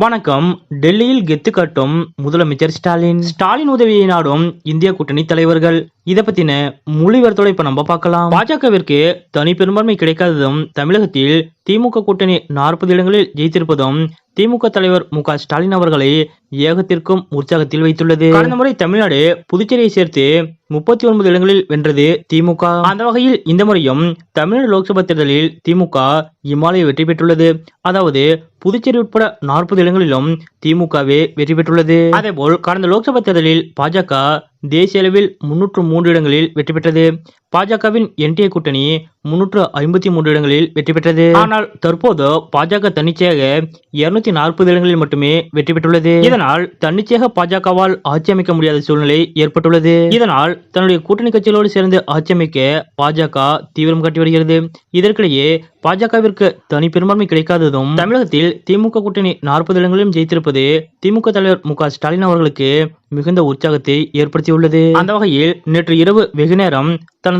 வணக்கம். டெல்லியில் கெத்து காட்டும் முதலமைச்சர் ஸ்டாலின். ஸ்டாலின் உதவியை நாடும் இந்திய கூட்டணி தலைவர்கள். இத பத்தின மொழிவரத்தோட இப்ப நம்ம பார்க்கலாம். பாஜகவிற்கு தனி பெரும்பான்மை கிடைக்காததும் தமிழகத்தில் திமுக கூட்டணி நாற்பது இடங்களில் ஜெயித்திருப்பதும் திமுக தலைவர் மு ஸ்டாலின் அவர்களை ஏகத்திற்கும் உற்சாகத்தில் வைத்துள்ளது. கடந்த முறை தமிழ்நாடு புதுச்சேரியை சேர்த்து முப்பத்தி ஒன்பது இடங்களில் வென்றது திமுக. அந்த வகையில் இந்த முறையும் தமிழ்நாடு லோக்சபா தேர்தலில் திமுக இமாலய வெற்றி பெற்றுள்ளது. அதாவது புதுச்சேரி உட்பட நாற்பது இடங்களிலும் திமுகவே வெற்றி பெற்றுள்ளது. அதேபோல் கடந்த லோக்சபா தேர்தலில் பாஜக தேசிய அளவில் முன்னூற்று மூன்று இடங்களில் வெற்றி பெற்றது. பாஜகவின் என்டிஏ கூட்டணி முன்னூற்று ஐம்பத்தி மூன்று இடங்களில் வெற்றி பெற்றது. ஆனால் தற்போது பாஜக தன்னிச்சையாக இருநூத்தி நாற்பது இடங்களில் மட்டுமே வெற்றி பெற்றுள்ளது. இதனால் தன்னிச்சையாக பாஜகவால் ஆட்சி அமைக்க முடியாத சூழ்நிலை ஏற்பட்டுள்ளது. இதனால் தன்னுடைய கூட்டணி கட்சிகளோடு சேர்ந்து ஆட்சி அமைக்க பாஜக தீவிரம் காட்டி வருகிறது. இதற்கிடையே பாஜகவிற்கு தனி பெரும்பான்மை கிடைக்காததும் தமிழகத்தில் திமுக கூட்டணி நாற்பது இடங்களிலும் ஜெயித்திருப்பது திமுக தலைவர் மு ஸ்டாலின் அவர்களுக்கு மிகுந்த உற்சாகத்தை ஏற்படுத்தியுள்ளது. அந்த வகையில் நேற்று இரவு வெகு நேரம்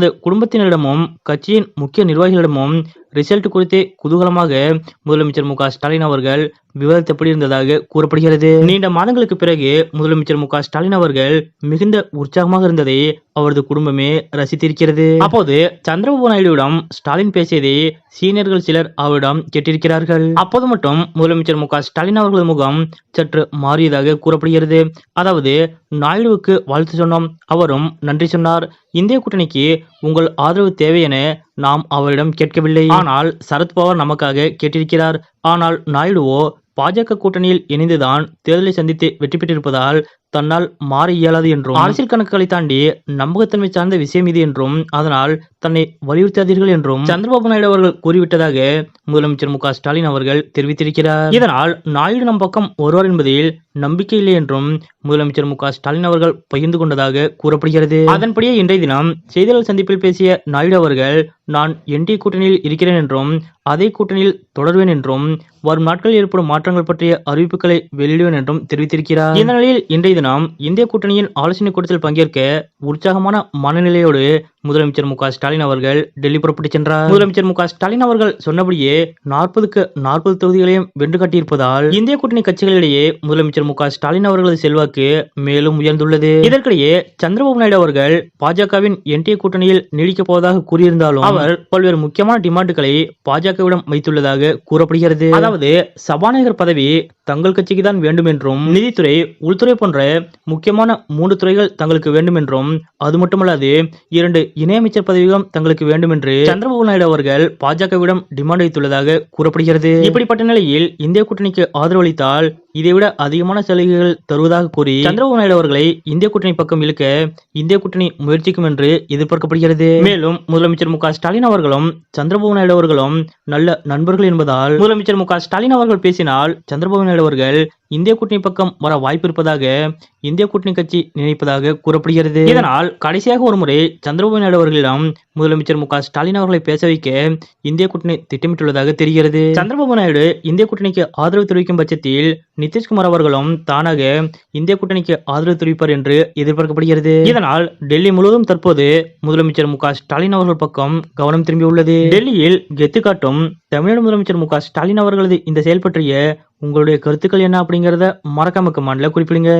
தனது குடும்பத்தினரிடமும் கட்சியின் முக்கிய நிர்வாகிகளிடமும் ரிசல்ட் குறித்து குதூகலமாக முதலமைச்சர் மு ஸ்டாலின் அவர்கள் விவாதித்தபடி இருந்ததாக கூறப்படுகிறது. நீண்ட மாதங்களுக்கு பிறகு முதலமைச்சர் மு ஸ்டாலின் அவர்கள் மிகுந்த உற்சாகமாக இருந்ததை அவரது குடும்பமே ரசித்திருக்கிறது. அப்போது சந்திரபாபு நாயுடுவிடம் ஸ்டாலின் பேசியதை சீனியர்கள் சிலர் அவரிடம் கேட்டிருக்கிறார்கள். அப்போது மட்டும் முதலமைச்சர் மு ஸ்டாலின் அவர்களது முகம் சற்று மாறியதாக கூறப்படுகிறது. அதாவது நாயுடுவுக்கு வாழ்த்து சொன்னோம் அவரும் நன்றி சொன்னார். இந்திய கூட்டணிக்கு உங்கள் ஆதரவு தேவை என நாம் அவரிடம் கேட்கவில்லை. ஆனால் சரத்பவார் நமக்காக கேட்டிருக்கிறார். ஆனால் நாயுடுவோ பாஜக கூட்டணியில் இணைந்துதான் தேர்தலை சந்தித்து வெற்றி பெற்றிருப்பதால் தன்னால் மாற இயலாது என்றும் அரசியல் கணக்குகளை தாண்டி நம்பகத்தன்மை சார்ந்த விஷயம் இது என்றும் அதனால் தன்னை வலியுறுத்தாதீர்கள் என்றும் சந்திரபாபு நாயுடு அவர்கள் கூறிவிட்டதாக முதலமைச்சர் மு ஸ்டாலின் அவர்கள் தெரிவித்திருக்கிறார். இதனால் நாயுடு நம் பக்கம் வருவார் என்பதில் நம்பிக்கை இல்லை என்றும் முதலமைச்சர் மு ஸ்டாலின் அவர்கள் பகிர்ந்து கொண்டதாக கூறப்படுகிறது. அதன்படியே இன்றைய தினம் செய்தியாளர் சந்திப்பில் பேசிய நாயுடு அவர்கள் நான் என்டி கூட்டணியில் இருக்கிறேன் என்றும் அதே கூட்டணியில் தொடர்வேன் என்றும் வரும் நாட்களில் ஏற்படும் மாற்றங்கள் பற்றிய அறிவிப்புகளை வெளியிடுவேன் என்றும் தெரிவித்திருக்கிறார். இந்த நிலையில் இன்றைய தினம் இந்திய கூட்டணியின் ஆலோசனை கூட்டத்தில் பங்கேற்க உற்சாகமான மனநிலையோடு முதலமைச்சர் மு ஸ்டாலின் அவர்கள் டெல்லி புறப்பட்டு சென்றார். முதலமைச்சர் மு ஸ்டாலின் அவர்கள் சொன்னபடியே நாற்பதுக்கு நாற்பது தொகுதிகளையும் வென்று கட்டியிருப்பதால் இந்திய கூட்டணி கட்சிகளிடையே முதலமைச்சர் மு ஸ்டாலின் அவர்களது செல்வாக்கு மேலும் உயர்ந்துள்ளது. இதற்கிடையே சந்திரபாபு நாயுடு அவர்கள் பாஜகவின் என்டிஏ கூட்டணியில் நீடிக்கப் போவதாக கூறியிருந்தாலும் அவர் பல்வேறு முக்கியமான டிமாண்டுகளை பாஜகவிடம் வைத்துள்ளதாக கூறப்படுகிறது. அதாவது சபாநாயகர் பதவி தங்கள் கட்சிக்கு தான் வேண்டும் என்றும் நிதித்துறை உள்துறை போன்ற முக்கியமான மூன்று துறைகள் தங்களுக்கு வேண்டும் என்றும் அது மட்டுமல்லாது இரண்டு இணையமைச்சர் பதவிகளும் தங்களுக்கு வேண்டும் என்று சந்திரபாபு நாயுடு அவர்கள் பாஜகவிடம் டிமாண்ட் வைத்துள்ளதாக கூறப்படுகிறது. இப்படிப்பட்ட நிலையில் இந்திய கூட்டணிக்கு ஆதரவளித்தால் இதைவிட அதிகமான சலுகைகள் தருவதாக கூறி சந்திரபாபு நாயுடு அவர்களை இந்திய கூட்டணி பக்கம் இழுக்க இந்திய கூட்டணி முயற்சிக்கும் என்று எதிர்பார்க்கப்படுகிறது. மேலும் முதலமைச்சர் மு ஸ்டாலின் அவர்களும் சந்திரபாபு நாயுடு அவர்களும் நல்ல நண்பர்கள் என்பதால் முதலமைச்சர் மு ஸ்டாலின் அவர்கள் பேசினால் சந்திரபாபு நாயுடு அவர்கள் இந்திய கூட்டணி பக்கம் வர வாய்ப்பு இருப்பதாக இந்திய கூட்டணி கட்சி நினைப்பதாக கூறப்படுகிறது. இதனால் கடைசியாக ஒருமுறை சந்திரபாபு நாயுடு அவர்களிடம் முதலமைச்சர் மு ஸ்டாலின் அவர்களை பேச வைக்க இந்திய கூட்டணி திட்டமிட்டுள்ளதாக தெரிகிறது. சந்திரபாபு நாயுடு இந்திய கூட்டணிக்கு ஆதரவு தெரிவிக்கும் பட்சத்தில் நிதிஷ்குமார் அவர்களும் தானாக இந்திய கூட்டணிக்கு ஆதரவு தெரிவிப்பார் என்று எதிர்பார்க்கப்படுகிறது. இதனால் டெல்லி முழுவதும் தற்போது முதலமைச்சர் மு ஸ்டாலின் அவர்கள் பக்கம் கவனம் திரும்பியுள்ளது. டெல்லியில் கெத்து காட்டும் தமிழ்நாடு முதலமைச்சர் மு ஸ்டாலின் அவர்களது இந்த செயல் பற்றிய உங்களுடைய கருத்துக்கள் என்ன அப்படிங்கறத மறக்காம கமெண்ட்ல குறிப்பிடுங்க.